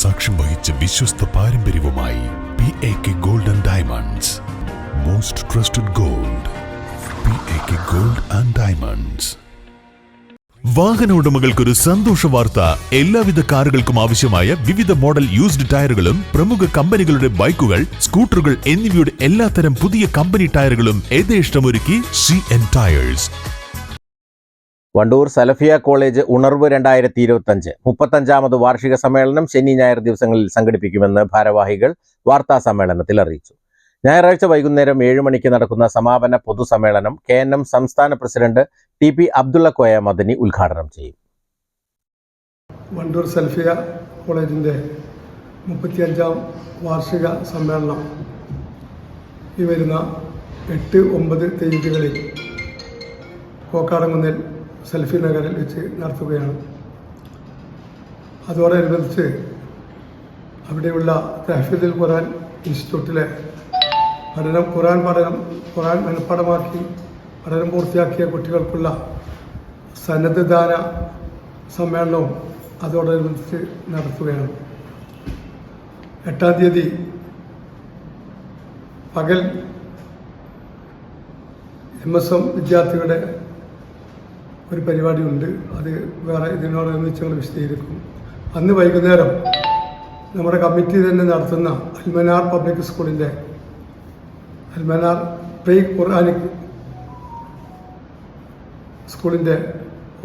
സാക്ഷ്യം വഹിച്ച വിശ്വസ്ത പാരമ്പര്യവുമായി P A K gold and diamonds most trusted gold P A K gold and diamonds വാഹന ഉടമകൾക്കൊരു സന്തോഷ വാർത്ത. എല്ലാവിധ കാറുകൾക്കും ആവശ്യമായ വിവിധ മോഡൽ യൂസ്ഡ് ടയറുകളും പ്രമുഖ കമ്പനികളുടെ ബൈക്കുകൾ സ്കൂട്ടറുകൾ എന്നിവയുടെ എല്ലാത്തരം പുതിയ കമ്പനി ടയറുകളും യഥേഷ്ടമൊരുക്കി C N tyres Wandoor Salafiya college ഉണർവ് രണ്ടായിരത്തി ഇരുപത്തഞ്ച് മുപ്പത്തഞ്ചാമത് വാർഷിക സമ്മേളനം ശനി ഞായർ ദിവസങ്ങളിൽ സംഘടിപ്പിക്കുമെന്ന് ഭാരവാഹികൾ വാർത്താ സമ്മേളനത്തിൽ അറിയിച്ചു. ഞായറാഴ്ച വൈകുന്നേരം ഏഴ് മണിക്ക് നടക്കുന്ന സമാപന പൊതുസമ്മേളനം കെ എൻ എം സംസ്ഥാന president T P Abdulla Koya Madani ഉദ്ഘാടനം ചെയ്യും. വണ്ടൂർ സൽഫിയ കോളേജിന്റെ മുപ്പത്തിയഞ്ചാം വാർഷിക സമ്മേളനം. ഈ വരുന്ന എട്ട് ഒമ്പത് തീയതികളിൽ കോക്കാടംകുന്നിൽ സെൽഫി നഗറിൽ വെച്ച് നടത്തുകയാണ്. അതോടനുബന്ധിച്ച് അവിടെയുള്ള തഹഫീദുൽ ഖുറാൻ ഇൻസ്റ്റിറ്റ്യൂട്ടിലെ പഠനം ഖുറാൻ പഠനം ഖുറാൻ മനഃപ്പാടമാക്കി പഠനം പൂർത്തിയാക്കിയ കുട്ടികൾക്കുള്ള സന്നദ്ധദാന സമ്മേളനവും അതോടനുബന്ധിച്ച് നടത്തുകയാണ്. എട്ടാം തീയതി പകൽ എം എസ് എം വിദ്യാർത്ഥികളുടെ ഒരു പരിപാടിയുണ്ട്. അത് വേറെ ഇതിനോടനുബന്ധിച്ച് ഞങ്ങൾ വിശദീകരിക്കും. അന്ന് വൈകുന്നേരം നമ്മുടെ കമ്മിറ്റി തന്നെ നടത്തുന്ന അൽമനാർ പബ്ലിക് സ്കൂളിന്റെ അൽമനാർ പ്രീ ഖുർആാനിക് സ്കൂളിന്റെ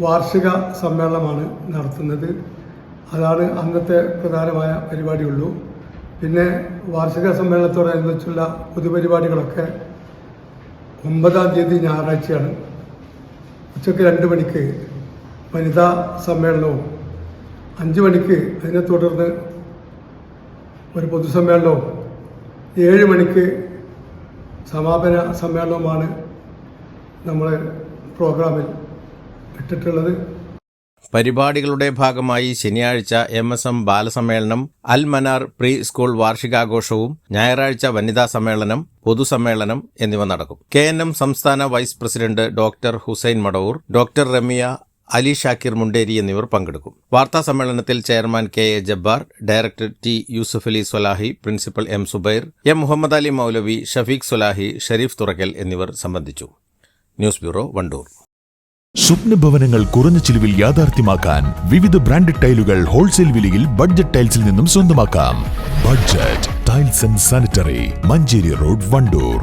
വാർഷിക സമ്മേളനമാണ് നടത്തുന്നത്. അതാണ് അന്നത്തെ പ്രധാനമായ പരിപാടിയുള്ളൂ. പിന്നെ വാർഷിക സമ്മേളനത്തോടനുബന്ധിച്ചുള്ള പൊതുപരിപാടികളൊക്കെ ഒമ്പതാം തീയതി ഞായറാഴ്ചയാണ്. ഉച്ചയ്ക്ക് രണ്ട് മണിക്ക് വനിതാ സമ്മേളനവും അഞ്ച് മണിക്ക് അതിനെ തുടർന്ന് ഒരു പൊതുസമ്മേളനവും ഏഴ് മണിക്ക് സമാപന സമ്മേളനവുമാണ് നമ്മൾ പ്രോഗ്രാമിൽ ഇട്ടിട്ടുള്ളത്. പരിപാടികളുടെ ഭാഗമായി ശനിയാഴ്ച എം എസ് എം ബാലസമ്മേളനം അൽ മനാർ പ്രീ സ്കൂൾ വാർഷികാഘോഷവും ഞായറാഴ്ച വനിതാ സമ്മേളനം പൊതുസമ്മേളനം എന്നിവ നടക്കും. കെ സംസ്ഥാന vice president doctor Hussain Madavoor doctor Ramiya Ali Shakir Munderi എന്നിവർ പങ്കെടുക്കും. വാർത്താ സമ്മേളനത്തിൽ chairman K A Jabbar director T Yusuf Ali Solahi principal M Subair M Muhammad Ali Moulavi Shafeeq Solahi Shareef Thurakkal എന്നിവർ സംബന്ധിച്ചു. News bureau Wandoor. സ്വപ്ന ഭവനങ്ങൾ കുറഞ്ഞ ചിലവിൽ യാഥാർത്ഥ്യമാക്കാൻ വിവിധ ബ്രാൻഡഡ് ടൈലുകൾ ഹോൾസെയിൽ വിലയിൽ ബഡ്ജറ്റ് ടൈൽസിൽ നിന്നും സ്വന്തമാക്കാം. Budget tiles and sanitary Manjeri road Wandoor.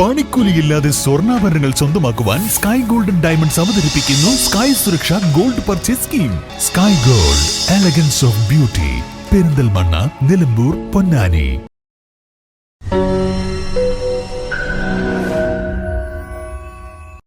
പണിക്കൂലിയില്ലാതെ സ്വർണാഭരണങ്ങൾ സ്വന്തമാക്കുവാൻ സ്കൈ ഗോൾഡൻ ഡയമണ്ട്സ് അവതരിപ്പിക്കുന്നു സ്കൈ സുരക്ഷ gold purchase scheme. Sky gold elegance of beauty. Perinthalmanna Nilambur Ponnani.